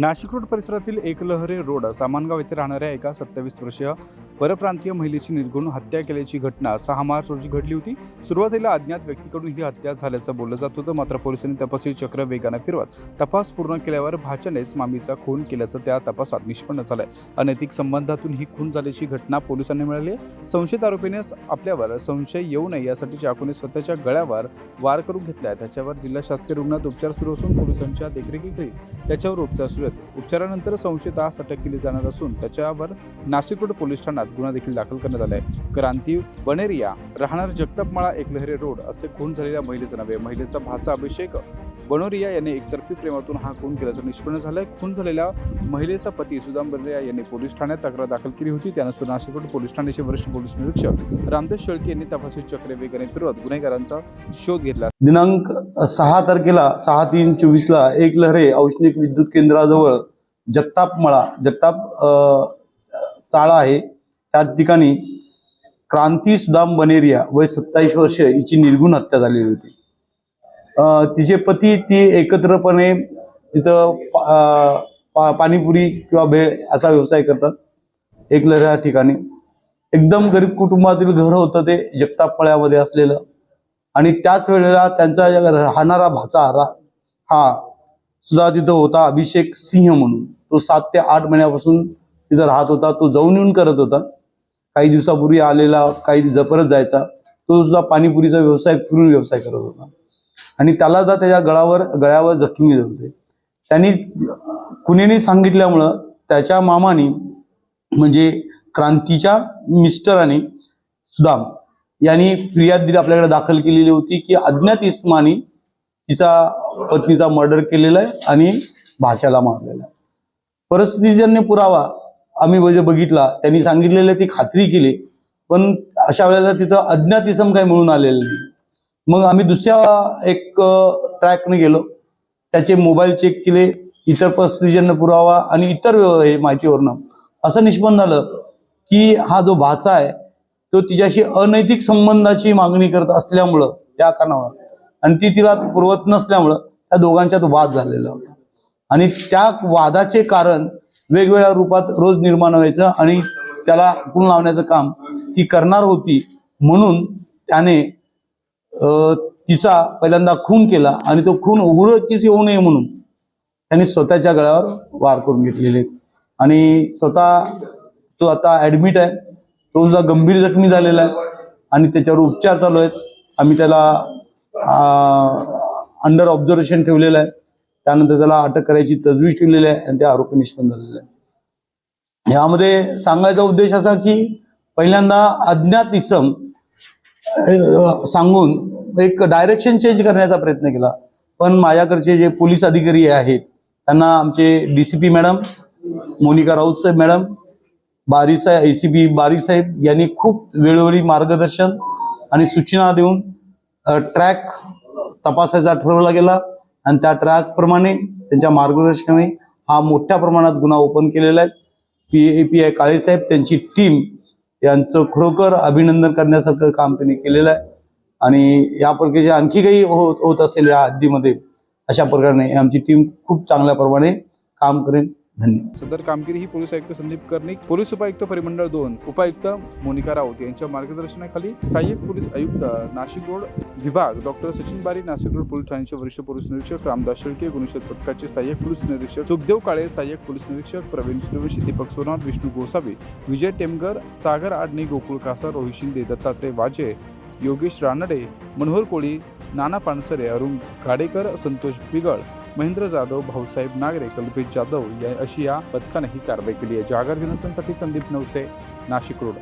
Nashik road परिसरातील Eklahare road Samangaon येथे राहणाऱ्या एका सत्तावीस वर्षीय परप्रांतीय महिलेची निर्गुण हत्या केल्याची घटना सहा मार्च रोजी घडली होती. सुरुवातीला अज्ञात व्यक्तीकडून ही हत्या झाल्याचं बोललं जात होतं मात्र पोलिसांनी तपासी चक्र वेगानं फिरवत तपास पूर्ण केल्यावर भाच्यानेच मामीचा खून केल्याचं त्या तपासात निष्पन्न झालंय. अनैतिक संबंधातून ही खून झाल्याची घटना पोलिसांनी मिळाली आहे. संशयित आरोपीने आपल्यावर संशय येऊ नये यासाठी चाकूने स्वतःच्या गळ्यावर वार करून घेतलाय. त्याच्यावर जिल्हा शासकीय रुग्णात उपचार सुरू असून पोलिसांच्या देखरेखीखाली त्याच्यावर उपचार सुरू करत उपचारानंतर संशयितास अटक केली जाणार असून त्याच्यावर नाशिक रोड पोलीस ठाण्यात गुन्हा देखील दाखल करण्यात आलाय. क्रांती बनेरिया राहणार जगतापमाळा एकलहरे रोड असे खून झालेल्या महिलेचं नव्हे महिलेचा भाचा अभिषेक बनोरिया यांनी एकतर्फी प्रेमातून हा खून केल्याचं निष्पन्न झालंय. खून झालेल्या महिलेचा पती सुदाम बनेरिया यांनी पोलीस ठाण्यात तक्रार दाखल केली होती. त्यानुसार नाशिक पोलीस ठाण्याचे वरिष्ठ पोलीस निरीक्षक रामदेश शेळके यांनी तपासी चक्र वेगाने फिरवत गुन्हेगारांचा शोध घेतला. दिनांक सहा तारखेला सहा तीन चोवीसला एक लहरे औष्णिक विद्युत केंद्राजवळ जगताप मळा जगताप चाळा आहे. त्या ठिकाणी क्रांती सुदाम बनेरिया वय सत्तावीस वर्ष हिची निर्गुण हत्या झालेली होती. तिचे पती ती एकत्रपणे तिथं पा- पा- पाणीपुरी किंवा भेळ असा व्यवसाय करतात. एक लहऱ्या ठिकाणी. एकदम गरीब कुटुंबातील घर होतं ते जगतापळ्यामध्ये असलेलं. आणि त्याच वेळेला त्यांचा राहणारा भाचा रा- हा सुद्धा तिथं होता अभिषेक सिंह म्हणून. तो सात ते आठ महिन्यापासून तिथं राहत होता. तो जाऊन येऊन करत होता. काही दिवसापूर्वी आलेला काही ज- परत जायचा. तो सुद्धा पाणीपुरीचा व्यवसाय फिरून व्यवसाय करत होता. आणि त्याला जर त्याच्या गळावर गळ्यावर जखमी होते. त्यांनी कुणीने सांगितल्यामुळं त्याच्या मामाने म्हणजे क्रांतीच्या मिस्टरांनी सुदाम यांनी फिर्याद दिली आपल्याकडे दाखल केलेली होती की अज्ञात इस्मानी तिचा पत्नीचा मर्डर केलेला आहे आणि भाच्याला मारलेला आहे. परिस्थितीजन्य पुरावा आम्ही जे बघितला. त्यांनी सांगितलेलं ती खात्री केली पण अशा वेळेला तिथं अज्ञात इसम काही मिळून आलेलं नाही. मग आम्ही दुसऱ्या एक ट्रॅकने गेलो. त्याचे मोबाईल चेक केले इतर परिस्थितीजन्य पुरावा आणि इतर हे माहितीवरनं. असं निष्पन्न झालं की हा जो भाचा आहे तो तिच्याशी अनैतिक संबंधाची मागणी करत असल्यामुळं त्या कारणामुळं आणि ती तिला पुरवत नसल्यामुळं त्या दोघांच्यात वाद झालेला होता. आणि त्या वादाचे कारण वेगवेगळ्या रूपात रोज निर्माण व्हायचं आणि त्याला खून लावण्याचं काम ती करणार होती म्हणून त्याने तिचा पहिल्यांदा खून केला आणि तो खून उघडकीस येऊ नये म्हणून त्यांनी स्वतःच्या गळ्यावर वार करून घेतलेले. आहेत. आणि स्वतः तो आता ऍडमिट आहे. तो सुद्धा गंभीर जखमी झालेला आहे. आणि त्याच्यावर उपचार चालू आहेत. आम्ही त्याला अंडर ऑब्झर्वेशन ठेवलेलं आहे. त्यानंतर त्याला अटक करायची तजवीज ठेवलेली आहे आणि ते आरोपी निष्पन्न झालेले आहे यामध्ये सांगायचा उद्देश असा की पहिल्यांदा अज्ञात इसम सांगून एक डायरेक्शन चेंज करण्याचा प्रयत्न केला. पण माझ्याकडचे जे पोलीस अधिकारी आहेत त्यांना आमचे D C P madam Monika Raut साहेब मॅडम बारी साहेब ए सी पी बारी साहेब यांनी खूप वेळोवेळी मार्गदर्शन आणि सूचना देऊन ट्रॅक तपासायचा ठरवला गेला. आणि त्या ट्रॅकप्रमाणे त्यांच्या मार्गदर्शनाने हा मोठ्या प्रमाणात गुन्हा ओपन केलेला आहे. पी ए पी आय काळेसाहेब त्यांची टीम यांचं खरोखर अभिनंदन करण्यासारखं काम त्यांनी केलेलं आहे. आणि या प्रकारचे आणखी काही होत होत असेल या हद्दीमध्ये अशा प्रकारे आमची टीम खूप चांगल्या प्रमाणे काम करेल. धन्यवाद. सदर कामगिरी ही पोलीस आयुक्त संदीप कर्णिक पोलीस उपायुक्त परिमंडळ दोन उपायुक्त मोनिका राऊत यांच्या मार्गदर्शनाखाली सहाय्यक पोलीस आयुक्त नाशिक रोड विभाग doctor Sachin Bari Nashik road police ठाण्याचे वरिष्ठ पोलीस निरीक्षक रामदास शेळके गुणशोध पथकाचे सहाय्यक पोलीस निरीक्षक सुखदेव काळे सहाय्यक पोलीस निरीक्षक प्रवीण सूर्यवंशी दीपक सोनार विष्णू गोसावी विजय टेमगर सागर आडणी गोकुळ कासार रोहित शिंदे दत्तात्रय वाजे योगेश रानडे मनोहर कोळी नाना पानसरे अरुण गाडेकर संतोष पिगळ महेंद्र जाधव भाऊसाहेब नागरे कल्पेश जाधव या अशी या पथकाने ही कारवाई केली आहे. जागर जनसंसाठी संदीप नवसे नाशिक रोड.